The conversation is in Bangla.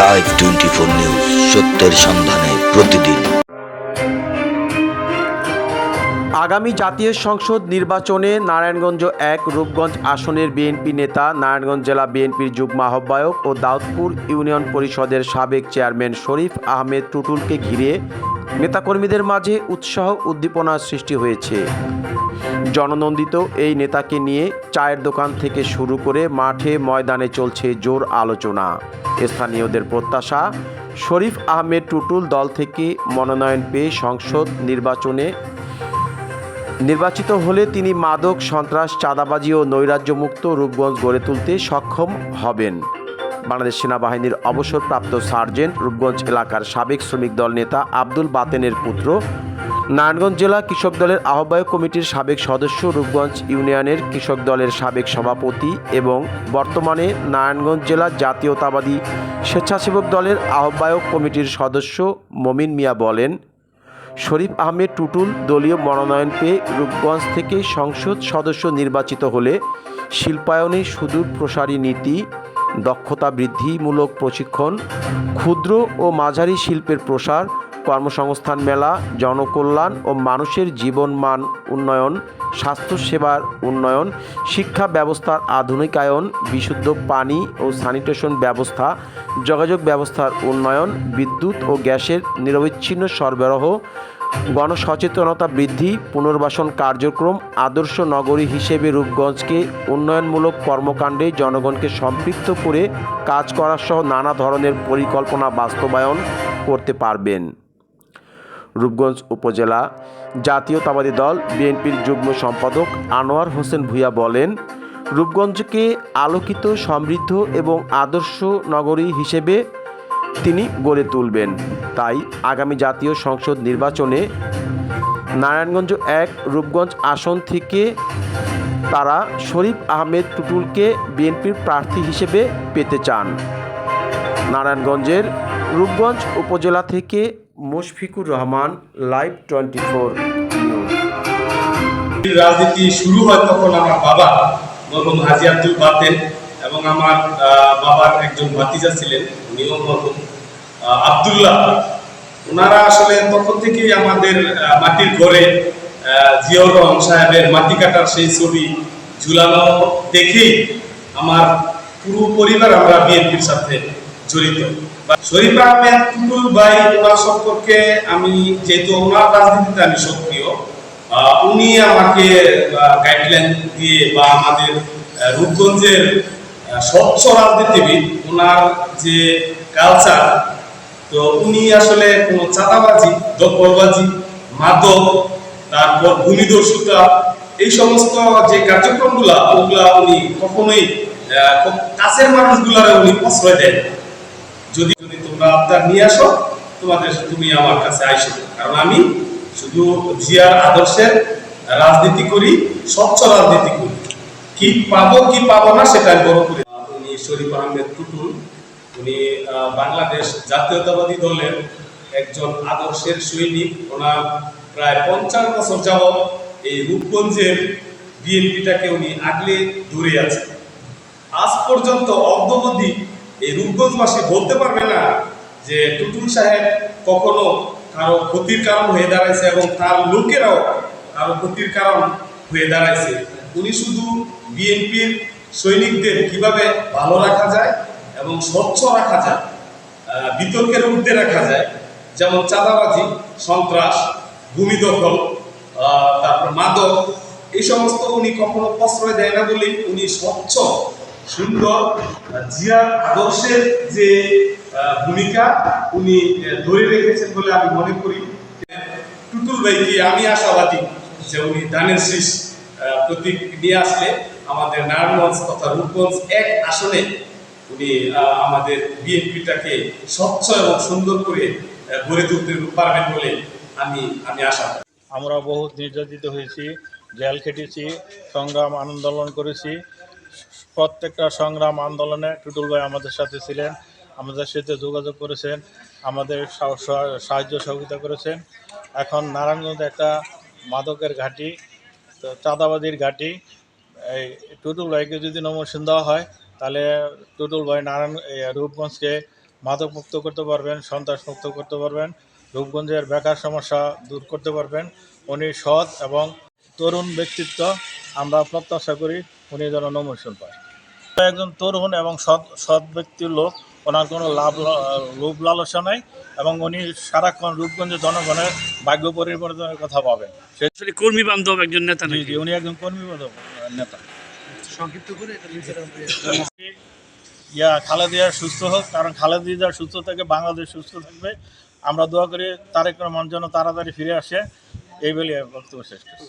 লাইভ টোয়েন্টি ফোর নিউজ সত্যের সন্ধানে প্রতিদিন। আগামী জাতীয় সংসদ নির্বাচনে নারায়ণগঞ্জ এক, রূপগঞ্জ আসনের বিএনপি নেতা, নারায়ণগঞ্জ জেলা বিএনপির যুগ্ম আহ্বায়ক ও দাউদপুর ইউনিয়ন পরিষদের সাবেক চেয়ারম্যান শরীফ আহমেদ টুটুলকে ঘিরে নেতাকর্মীদের মাঝে উৎসাহ উদ্দীপনার সৃষ্টি হয়েছে। জননন্দিত এই নেতাকে নিয়ে চায়ের দোকান থেকে শুরু করে মাঠে ময়দানে চলছে জোর আলোচনা। স্থানীয়দের প্রত্যাশা, শরীফ আহমেদ টুটুল দল থেকে মনোনয়ন পেয়ে সংসদ নির্বাচনে নির্বাচিত হলে তিনি মাদক, সন্ত্রাস, চাঁদাবাজি ও নৈরাজ্যমুক্ত রূপগঞ্জ গড়ে তুলতে সক্ষম হবেন। বাংলাদেশ সেনাবাহিনীর অবসরপ্রাপ্ত সার্জেন্ট, রূপগঞ্জ এলাকার সাবেক শ্রমিক দল নেতা আব্দুল বাতেনের পুত্র। নারায়ণগঞ্জ জেলা কৃষক দলের আহ্বায়ক কমিটির সাবেক সদস্য, রূপগঞ্জ ইউনিয়নের কৃষক দলের সাবেক সভাপতি এবং বর্তমানে নারায়ণগঞ্জ জেলা জাতীয়তাবাদী স্বেচ্ছাসেবক দলের আহ্বায়ক কমিটির সদস্য মমিন মিয়া বলেন, শরীফ আহমেদ টুটুল দলীয় মনোনয়ন পেয়ে রূপগঞ্জ থেকে সংসদ সদস্য নির্বাচিত হলে শিল্পায়নে সুদূর প্রসারী নীতি দক্ষতা বৃদ্ধিমূলক প্রশিক্ষণ, ক্ষুদ্র ও মাঝারি শিল্পের প্রসার, কর্মসংস্থান মেলা, জনকল্যাণ ও মানুষের জীবনমান উন্নয়ন, স্বাস্থ্যসেবার উন্নয়ন, শিক্ষা ব্যবস্থার আধুনিকায়ন, বিশুদ্ধ পানি ও স্যানিটেশন ব্যবস্থা, যোগাযোগ ব্যবস্থার উন্নয়ন, বিদ্যুৎ ও গ্যাসের নিরবিচ্ছিন্ন সরবরাহ গণসচেতনতা বৃদ্ধি, পুনর্বাসন কার্যক্রম, আদর্শ নগরী হিসেবে রূপগঞ্জকে উন্নয়নমূলক কর্মকাণ্ডে জনগণকে সম্পৃক্ত করে কাজ করার সহ নানা ধরনের পরিকল্পনা বাস্তবায়ন করতে পারবেন। রূপগঞ্জ উপজেলা জাতীয়তাবাদী দল বিএনপির যুগ্ম সম্পাদক আনোয়ার হোসেন ভূঁইয়া বলেন, রূপগঞ্জকে আলোকিত, সমৃদ্ধ এবং আদর্শ নগরী হিসেবে তিনি গড়ে তুলবেন। তাই আগামী জাতীয় সংসদ নির্বাচনে নারায়ণগঞ্জ এক, রূপগঞ্জ আসন থেকে তারা শরীফ আহমেদ টুটুলকে বিএনপির প্রার্থী হিসেবে পেতে চান। নারায়ণগঞ্জের রূপগঞ্জ উপজেলা থেকে Mushfiqur Rahman, live twenty four রাজনীতি শুরু হয় তখন আমার বাবা মরহুম হাজি আব্দুল বাতেন এবং আমার বাবার একজন ভাতিজা ছিলেন উনিও মরহুম আব্দুল্লাহ। ওনারা আসলে তখন থেকেই আমাদের মাটির ঘরে আহ, জিয়াউর রহমান সাহেবের মাটি কাটার সেই ছবি ঝুলানো দেখেই আমার পুরো পরিবার আমরা বিএনপির সাথে জড়িত। শরীফ আহমেদ টুটুল ভাই ওনার সম্পর্কে আমি যেহেতু ওনার রাজনীতিতে আমি সক্রিয় উনি আমাকে গাইডলাইন দিয়ে বা আমাদের রূপগঞ্জের স্বচ্ছ রাজনীতিবিদ ওনার যে কালচার তো উনি আসলে কোনো চাঁদাবাজি, দখলবাজি, মাদক, তারপর ভূমিদস্যুতা এই সমস্ত যে কার্যক্রমগুলা, ওগুলা উনি কখনোই কাছের মানুষগুলারে উনি প্রশ্রয় দেন যদি যদি তোমরা আবদার নিয়ে আসো, তোমাদের তুমি আমার কাছে আইসো। কারণ আমি শুধু জিয়ার আদর্শের রাজনীতি করি, স্বচ্ছ রাজনীতি করি। কি পাবো কি পাবো না সেটা আমি বড় করি শরীফ আহমেদ টুটুল উনি বাংলাদেশ জাতীয়তাবাদী দলের একজন আদর্শের সৈনিক। ওনার প্রায় পঞ্চাশ বছর যাবৎ এই রূপগঞ্জের বিএনপিটাকে উনি আগলে ধরে আছেন। আজ পর্যন্ত অদ্যবধি এই রূপগঞ্জবাসী বলতে পারবে না যে টুটুল সাহেব কখনো কারও ক্ষতির কারণ হয়ে দাঁড়াইছে এবং তার লোকেরাও কারও ক্ষতির কারণ হয়ে দাঁড়াইছে। উনি শুধু বিএনপির সৈনিকদের কীভাবে ভালো রাখা যায় এবং স্বচ্ছ রাখা যায় বিতর্কের ঊর্ধ্বে রাখা যায়, যেমন চাঁদাবাজি, সন্ত্রাস, ভূমি দখল তারপর মাদক, এই সমস্ত উনি কখনো প্রশ্রয় দেয় না বলেই উনি স্বচ্ছ, সুন্দর জিয়ার আদর্শের যে ভূমিকা উনি ধরে রেখেছেন বলে আমি মনে করি। টুটুল ভাইকে আমি আশাবাদী যে উনি ধানের শীষ প্রতীক নিয়ে আসলে আমাদের নারায়ণগঞ্জ তথা রূপগঞ্জ এক আসনে উনি আমাদের বিএনপিটাকে স্বচ্ছ এবং সুন্দর করে গড়ে তুলতে পারবেন বলে আমি আমি আশা আমরা বহুত নির্যাতিত হয়েছি, জেল খেটেছি, সংগ্রাম আন্দোলন করেছি। প্রত্যেকটা সংগ্রাম আন্দোলনে টুটুল ভাই আমাদের সাথে ছিলেন, আমাদের সাথে যোগাযোগ করেছেন, আমাদের সাহায্য সহযোগিতা করেছেন। এখন নারায়ণগঞ্জে একটা মাদকের ঘাঁটি, তো চাঁদাবাদির ঘাঁটি এই টুটুল ভাইকে যদি নমোশন দেওয়া হয়, তাহলে টুটুল ভাই নারায়ণ রূপগঞ্জকে মাদক মুক্ত করতে পারবেন সন্ত্রাস মুক্ত করতে পারবেন, রূপগঞ্জের বেকার সমস্যা দূর করতে পারবেন। উনি সৎ এবং তরুণ ব্যক্তিত্ব, আমরা প্রত্যাশা করি উনি যেন নমোশন পায়। একজন তরুণ এবং সৎ সৎ ব্যক্তির লোক ওনার কোনো লাভ লোভ লালসা নাই এবং উনি সারাক্ষণ রূপগঞ্জের জনগণের ভাগ্য পরিবর্তনের কথা ভাবেন। সে কর্মী বান্ধব একজন নেতা জি উনি একজন কর্মী বান্ধব নেতা। ইয়া খালেদিয়া সুস্থ হোক কারণ খালেদিয়া সুস্থ থাকে বাংলাদেশ সুস্থ থাকবে। আমরা দোয়া করি তারেক রহমান যেন তাড়াতাড়ি ফিরে আসে। এই বলে বক্তব্য শেষ করছি।